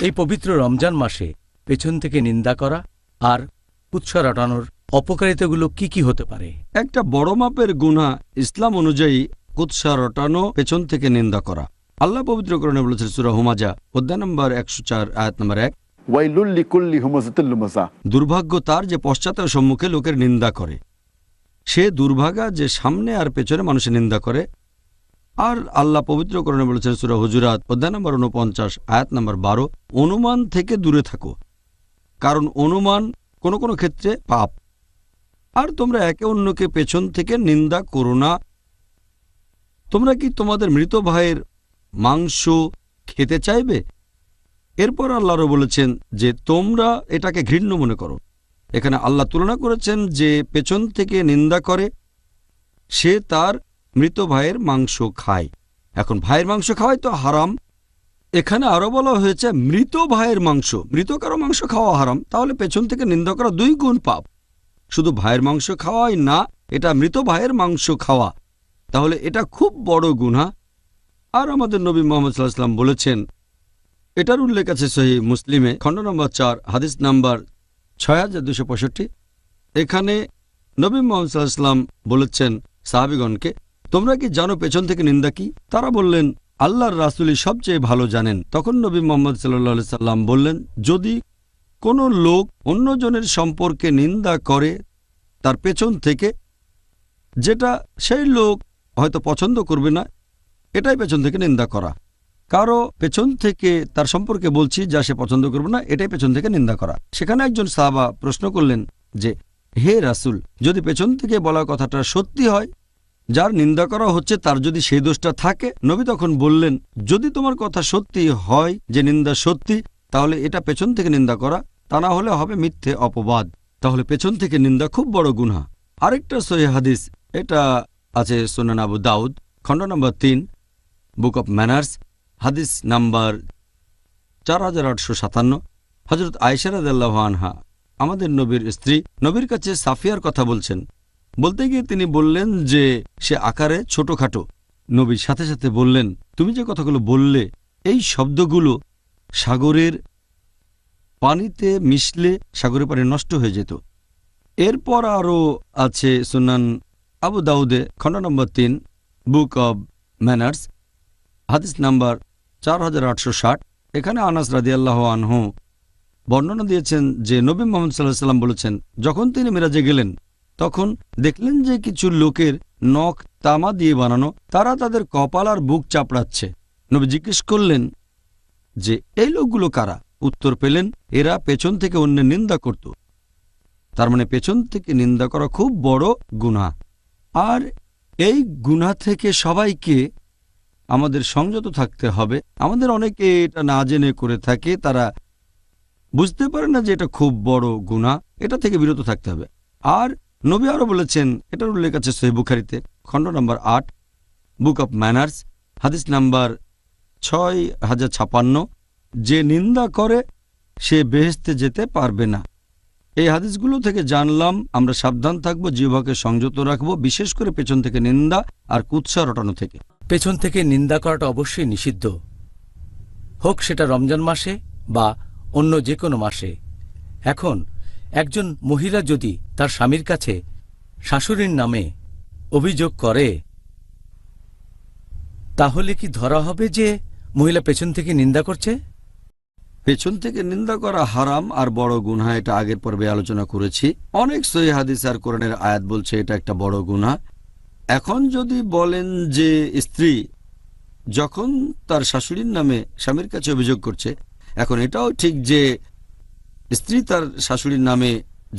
এই পবিত্র রমজান মাসে পেছন থেকে নিন্দা করা আর উৎসাহ রটানোর অপকারিতাগুলো কি কি হতে পারে? একটা বড় মাপের গুণা ইসলাম অনুযায়ী কুৎসা রটানো পেছন থেকে নিন্দা করা। আল্লাহ পবিত্রকরণে বলেছে সুরা হুমাজা অধ্যায় নম্বর একশো চার আয়াত নম্বর এক। দুর্ভাগ্য তার যে পশ্চাতের সম্মুখে লোকের নিন্দা করে। সে দুর্ভাগা যে সামনে আর পেছনে মানুষের নিন্দা করে আর আল্লাহ পবিত্র করণে বলেছেন সুরা হুজুরাত, অধ্যায় নম্বর উনপঞ্চাশ আয়াত নম্বর বারো, অনুমান থেকে দূরে থাকো। কারণ অনুমান কোনো কোনো ক্ষেত্রে পাপ। আর তোমরা একে অন্যকে পেছন থেকে নিন্দা করো না। তোমরা কি তোমাদের মৃত ভাইয়ের মাংস খেতে চাইবে? এরপর আল্লাহরও বলেছেন যে তোমরা এটাকে ঘৃণ্য মনে করো। এখানে আল্লাহ তুলনা করেছেন যে পেছন থেকে নিন্দা করে, সে তার মৃত ভাইয়ের মাংস খায়। এখন ভাইয়ের মাংস খাওয়াই তো হারাম। এখানে আরও বলা হয়েছে, মৃত ভাইয়ের মাংস। মৃত কারও মাংস খাওয়া হারাম, তাহলে পেছন থেকে নিন্দা করা দুই গুণ পাপ। শুধু ভাইয়ের মাংস খাওয়াই না, এটা মৃত ভাইয়ের মাংস খাওয়া। তাহলে এটা খুব বড় গুণা। আর আমাদের নবী মোহাম্মদ সাল্লাহ সাল্লাম বলেছেন, এটার উল্লেখ আছে সহি মুসলিমে, খণ্ড নম্বর চার, হাদিস নাম্বার ছয় হাজার দুশো পঁয়ষট্টি। এখানে নবী মোহাম্মদ সাল্লাহাম বলেছেন সাহাবিগণকে তোমরা কি জানো পেছন থেকে নিন্দা কি? তারা বললেন, আল্লাহর রাসুলি সবচেয়ে ভালো জানেন। তখন নবী মোহাম্মদ সাল্লা সাল্লাম বললেন, যদি কোনো লোক অন্যজনের সম্পর্কে নিন্দা করে তার পেছন থেকে, যেটা সেই লোক হয়তো পছন্দ করবে না, এটাই পেছন থেকে নিন্দা করা। কারও পেছন থেকে তার সম্পর্কে বলছি যা সে পছন্দ করবে না, এটাই পেছন থেকে নিন্দা করা। সেখানে একজন সাহাবা প্রশ্ন করলেন যে, হে রাসুল, যদি পেছন থেকে বলা কথাটা সত্যি হয় যার নিন্দা করা হচ্ছে তার যদি সেই দোষটা থাকে, নবী তখন বললেন, যদি তোমার কথা সত্যি হয় যে নিন্দা সত্যি, তাহলে এটা পেছন থেকে নিন্দা করা, তা না হলে হবে মিথ্যে অপবাদ। তাহলে পেছন থেকে নিন্দা খুব বড় গুনহা। আরেকটা সহি হাদিস, এটা আছে সোনান আবু দাউদ, খণ্ড নম্বর তিন, বুক অব ম্যানার্স, হাদিস নাম্বার চার হাজার আটশো সাতান্ন হজরত আয়সারাদাল্লাহ আনহা, আমাদের নবীর স্ত্রী, নবীর কাছে সাফিয়ার কথা বলছেন। বলতে গিয়ে তিনি বললেন যে, সে আকারে ছোটখাটো। নবীর সাথে সাথে বললেন, তুমি যে কথাগুলো বললে, এই শব্দগুলো সাগরের পানিতে মিশলে সাগরের পানি নষ্ট হয়ে যেত। এরপর আরও আছে সুনান আবু দাউদে, খণ্ড নম্বর তিন, বুক অব ম্যানার্স, হাদিস নাম্বার চার হাজার আটশো ষাট। এখানে আনাস রাদিয়াল্লাহ আনহু বর্ণনা দিয়েছেন যে, নবী মোহাম্মদ সাল্লাহ সাল্লাম বলেছেন, যখন তিনি মিরাজে গেলেন তখন দেখলেন যে কিছু লোকের নখ তামা দিয়ে বানানো, তারা তাদের কপাল আর বুক চাপড়াচ্ছে। নবী জিজ্ঞেস করলেন, যে এই লোকগুলো কারা? উত্তর পেলেন, এরা পেছন থেকে অন্যের নিন্দা করত। তার মানে পেছন থেকে নিন্দা করা খুব বড় গুনাহ। আর এই গুনাহ থেকে সবাইকে আমাদের সংযত থাকতে হবে। আমাদের অনেকে এটা না জেনে করে থাকে, তারা বুঝতে পারে না যে এটা খুব বড় গুনাহ, এটা থেকে বিরত থাকতে হবে। আর নবী আরও বলেছেন, এটার উল্লেখ আছে সহি বুখারিতে, খণ্ড নম্বর আট, বুক অব ম্যানার্স, হাদিস নাম্বার ছয় হাজার ছাপান্ন, যে নিন্দা করে, সে বেহেস্তে যেতে পারবে না। এই হাদিসগুলো থেকে জানলাম, আমরা সাবধান থাকব, জিহ্বাকে সংযত রাখব, বিশেষ করে পেছন থেকে নিন্দা আর কুৎসা রটানো থেকে। পেছন থেকে নিন্দা করাটা অবশ্যই নিষিদ্ধ। হোক সেটা রমজান মাসে বা অন্য যে কোনো মাসে। এখন একজন মহিলা যদি তার স্বামীর কাছে শাশুড়ির নামে অভিযোগ করে, তাহলে কি ধরা হবে যে মহিলা পেছন থেকে নিন্দা করছে? পেছন থেকে নিন্দা করা হারাম, আর বড় গুনহা, এটা আগের পর্বে আলোচনা করেছি। অনেক সহি হাদিস আর কোরআনের আয়াত বলছে এটা একটা বড় গুনহা। এখন যদি বলেন যে স্ত্রী যখন তার শাশুড়ির নামে স্বামীর কাছে অভিযোগ করছে, এখন এটাও ঠিক যে স্ত্রী তার শাশুড়ির নামে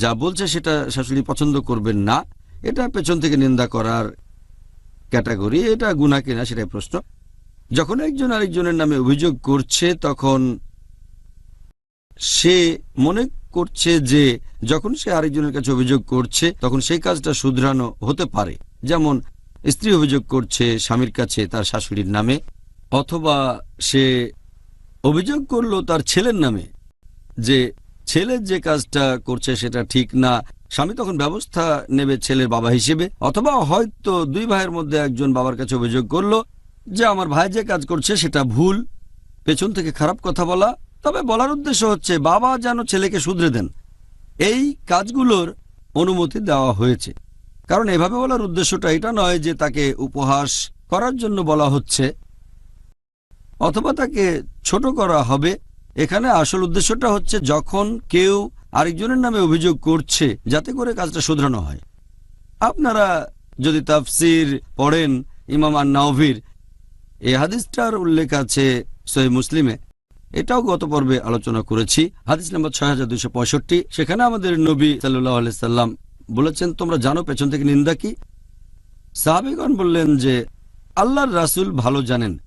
যা বলছে সেটা শাশুড়ি পছন্দ করবেন না। এটা পেছন থেকে নিন্দা করার ক্যাটাগরি, এটা গুণা কিনা সেটাই প্রশ্ন। যখন একজন আরেকজনের নামে অভিযোগ করছে, তখন সে মনে করছে যে যখন সে আরেকজনের কাছে অভিযোগ করছে, তখন সেই কাজটা শুধরানো হতে পারে। যেমন স্ত্রী অভিযোগ করছে স্বামীর কাছে তার শাশুড়ির নামে, অথবা সে অভিযোগ করল তার ছেলের নামে যে ছেলের যে কাজটা করছে সেটা ঠিক না, স্বামী তখন ব্যবস্থা নেবে ছেলের বাবা হিসেবে। অথবা হয়তো দুই ভাইয়ের মধ্যে একজন বাবার কাছে অভিযোগ করল যে, আমার ভাই যে কাজ করছে সেটা ভুল, পেছন থেকে খারাপ কথা বলা। তবে বলার উদ্দেশ্য হচ্ছে, বাবা যেন ছেলেকে শুধরে দেন। এই কাজগুলোর অনুমতি দেওয়া হয়েছে। কারণ এভাবে বলার উদ্দেশ্যটা এটা নয় যে তাকে উপহাস করার জন্য বলা হচ্ছে, অথবা তাকে ছোট করা হবে। এখানে আসল উদ্দেশ্যটা হচ্ছে যখন কেউ আরেকজনের নামে অভিযোগ করছে, যাতে করে কাজটা শুধরানো হয়। আপনারা যদি তাফসির পড়েন ইমাম আর নাওভির এই হাদিসটার উল্লেখ আছে সহি মুসলিমে। এটাও গত পর্বে আলোচনা করেছি। হাদিস নাম্বার ছয় হাজার দুইশো পঁয়ষট্টি। সেখানে আমাদের নবী সাল্লাহ সাল্লাম বলেছেন, তোমরা জানো পেছন থেকে নিন্দা কি? সাহাবিগণ বললেন যে, আল্লাহর রাসূল ভালো জানেন।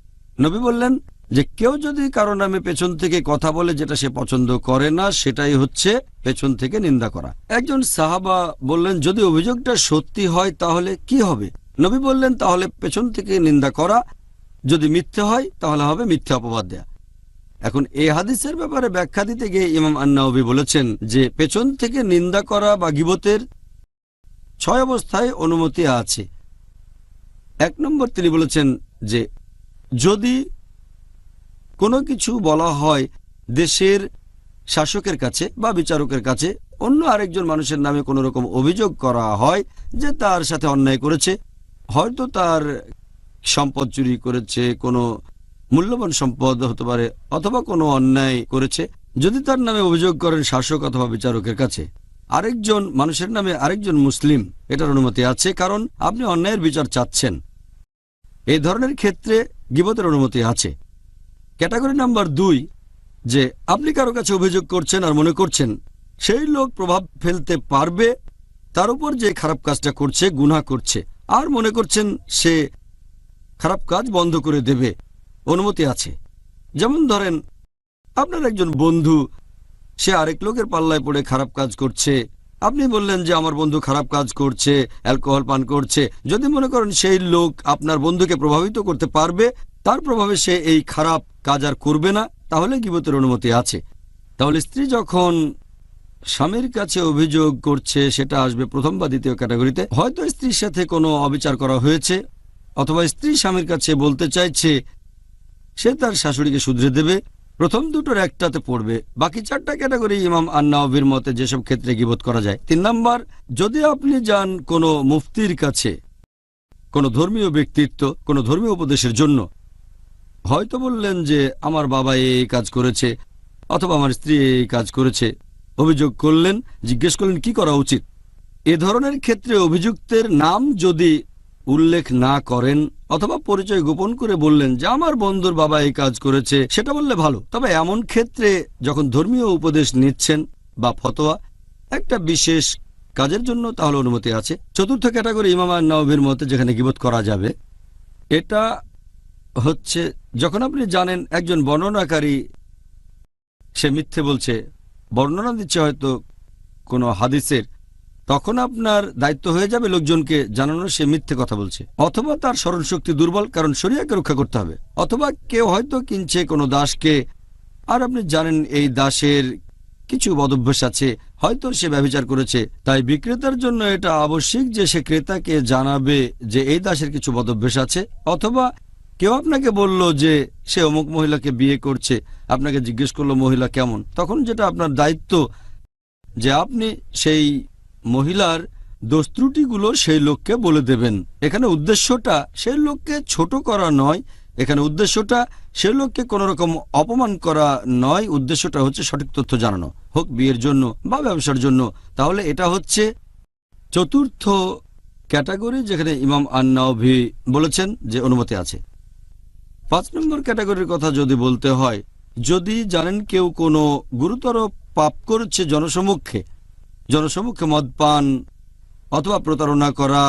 নবী বললেন যে কেউ যদি কারও নামে পেছন থেকে কথা বলে যেটা সে পছন্দ করে না, সেটাই হচ্ছে পেছন থেকে নিন্দা করা। একজন সাহাবা বললেন, যদি অভিযোগটা সত্যি হয় তাহলে কি হবে? নবী বললেন, তাহলে পেছন থেকে নিন্দা করা, যদি মিথ্যে হয় তাহলে হবে মিথ্যে অপবাদ দেয়া। এখন এ হাদিসের ব্যাপারে ব্যাখ্যা দিতে গিয়ে ইমাম আন্নাউবি বলেছেন যে, পেছন থেকে নিন্দা করা বা গিবতের ছয় অবস্থায় অনুমতি আছে। এক নম্বর তিনি বলেছেন যে, যদি কোনো কিছু বলা হয় দেশের শাসকের কাছে বা বিচারকের কাছে, অন্য আরেকজন মানুষের নামে কোনো রকম অভিযোগ করা হয় যে তার সাথে অন্যায় করেছে। হয়তো তার সম্পদ চুরি করেছে, কোনো মূল্যবান সম্পদ হতে পারে, অথবা কোনো অন্যায় করেছে। যদি তার নামে অভিযোগ করেন শাসক অথবা বিচারকের কাছে, আরেকজন মানুষের নামে আরেকজন মুসলিম, এটার অনুমতি আছে, কারণ আপনি অন্যায়ের বিচার চাচ্ছেন। এই ধরনের ক্ষেত্রে গিবতের অনুমতি আছে। ক্যাটাগরি নাম্বার দুই, যে আপনি কারও কাছে অভিযোগ করছেন আর মনে করছেন সেই লোক প্রভাব ফেলতে পারবে, তার উপর যে খারাপ কাজটা করছে গুনা করছে, আর মনে করছেন সে খারাপ কাজ বন্ধ করে দেবে, অনুমতি আছে। যেমন ধরেন, আপনার একজন বন্ধু, সে আরেক লোকের পাল্লায় পড়ে খারাপ কাজ করছে, আপনি বললেন যে আমার বন্ধু খারাপ কাজ করছে, অ্যালকোহল পান করছে, যদি মনে করেন সেই লোক আপনার বন্ধুকে প্রভাবিত করতে পারবে তার প্রভাবে সে এই খারাপ কাজ আর করবে না, তাহলে গিবতের অনুমতি আছে। তাহলে স্ত্রী যখন স্বামীর কাছে অভিযোগ করছে, সেটা আসবে প্রথম বা দ্বিতীয় ক্যাটাগরিতে, হয়তো স্ত্রীর সাথে কোনো অবিচার করা হয়েছে, অথবা স্ত্রী স্বামীর কাছে বলতে চাইছে, সে তার শাশুড়িকে শুধরে দেবে, প্রথম দুটোর একটাতে পড়বে, বাকি চারটা ক্যাটাগরি ইমাম আন্নাবির মতে যেসব ক্ষেত্রে গিবোধ করা যায়। তিন নম্বর, যদি আপনি যান কোনো মুফতির কাছে, কোনো ধর্মীয় ব্যক্তিত্ব, কোনো ধর্মীয় উপদেশের জন্য হয়তো বললেন যে আমার বাবা এই কাজ করেছে, অথবা আমার স্ত্রী এই কাজ করেছে। অভিযোগ করলেন, জিজ্ঞেস করলেন, কি করা উচিত? এ ধরনের ক্ষেত্রে অভিযুক্তের নাম যদি উল্লেখ না করেন, অথবা পরিচয় গোপন করে বললেন যে আমার বন্ধুর বাবা এই কাজ করেছে, সেটা বললে ভালো। তবে এমন ক্ষেত্রে যখন ধর্মীয় উপদেশ নিচ্ছেন বা ফতোয়া, একটা বিশেষ কাজের জন্য তাহলে অনুমতি আছে। চতুর্থ ক্যাটাগরি ইমামা নবীর মতে যেখানে গিবোধ করা যাবে, এটা হচ্ছে, যখন আপনি জানেন একজন বর্ণনাকারী, সে মিথ্যে বলছে, বর্ণনা দিচ্ছে হয়তো কোনো হাদিসের, তখন আপনার দায়িত্ব হয়ে যাবে লোকজনকে জানানো সে মিথ্যে কথা বলছে। অথবা তার স্মরণশক্তি দুর্বল, কারণ শরিয়াকে রক্ষা করতে হবে। অথবা কেউ হয়তো কিনছে কোনো দাসকে, আর আপনি জানেন এই দাসের কিছু বদভ্যাস আছে, হয়তো সে ব্যবচার করেছে। তাই বিক্রেতার জন্য এটা আবশ্যিক যে সে ক্রেতাকে জানাবে যে এই দাসের কিছু বদভ্যাস আছে, অথবা কেউ আপনাকে বলল যে সে অমুক মহিলাকে বিয়ে করছে, আপনাকে জিজ্ঞেস করল মহিলা কেমন? তখন যেটা আপনার দায়িত্ব যে আপনি সেই মহিলার দোষ ত্রুটিগুলো সেই লোককে বলে দেবেন। এখানে উদ্দেশ্যটা সেই লোককে ছোট করা নয়, এখানে উদ্দেশ্যটা সে লোককে কোনো রকম অপমান করা নয়, উদ্দেশ্যটা হচ্ছে সঠিক তথ্য জানানো। হোক বিয়ের জন্য বা ব্যবসার জন্য, তাহলে এটা হচ্ছে চতুর্থ ক্যাটাগরি যেখানে ইমাম আন্নাভি বলেছেন যে অনুমতি আছে। পাঁচ নম্বর ক্যাটাগরির কথা যদি বলতে হয়, যদি জানেন কেউ কোনো গুরুতর পাপ করছে জনসমক্ষে জনসমক্ষে মদ পান, অথবা প্রতারণা করা,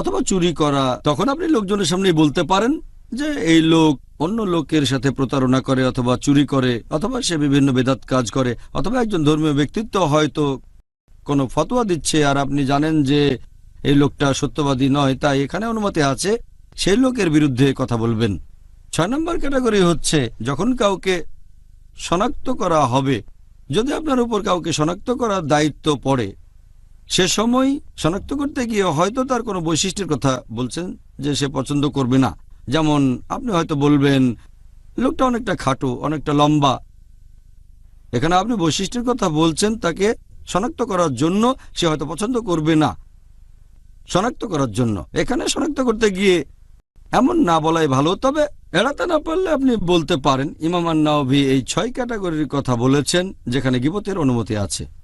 অথবা চুরি করা, তখন আপনি লোকজনের সামনে বলতে পারেন যে এই লোক অন্য লোকের সাথে প্রতারণা করে অথবা চুরি করে, অথবা সে বিভিন্ন বেদাত কাজ করে, অথবা একজন ধর্মীয় ব্যক্তিত্ব হয়তো কোনো ফতোয়া দিচ্ছে আর আপনি জানেন যে এই লোকটা সত্যবাদী নয়, তাই এখানে অনুমতি আছে, সেই লোকের বিরুদ্ধে কথা বলবেন। ছয় নম্বর ক্যাটাগরি হচ্ছে যখন কাউকে শনাক্ত করা হবে, যদি আপনার উপর কাউকে শনাক্ত করার দায়িত্ব পড়ে, সে সময় শনাক্ত করতে গিয়ে হয়তো তার কোনো বৈশিষ্ট্যের কথা বলছেন যে সে পছন্দ করবে না। যেমন আপনি হয়তো বলবেন, লোকটা অনেকটা খাটো, অনেকটা লম্বা। এখানে আপনি বৈশিষ্ট্যের কথা বলছেন তাকে শনাক্ত করার জন্য সে হয়তো পছন্দ করবে না। শনাক্ত করার জন্য। এখানে শনাক্ত করতে গিয়ে এমন না বলাই ভালো, তবে এড়াতে না পারলে আপনি বলতে পারেন। ইমাম এই ছয় ক্যাটাগরির কথা বলেছেন, যেখানে গিবতের অনুমতি আছে।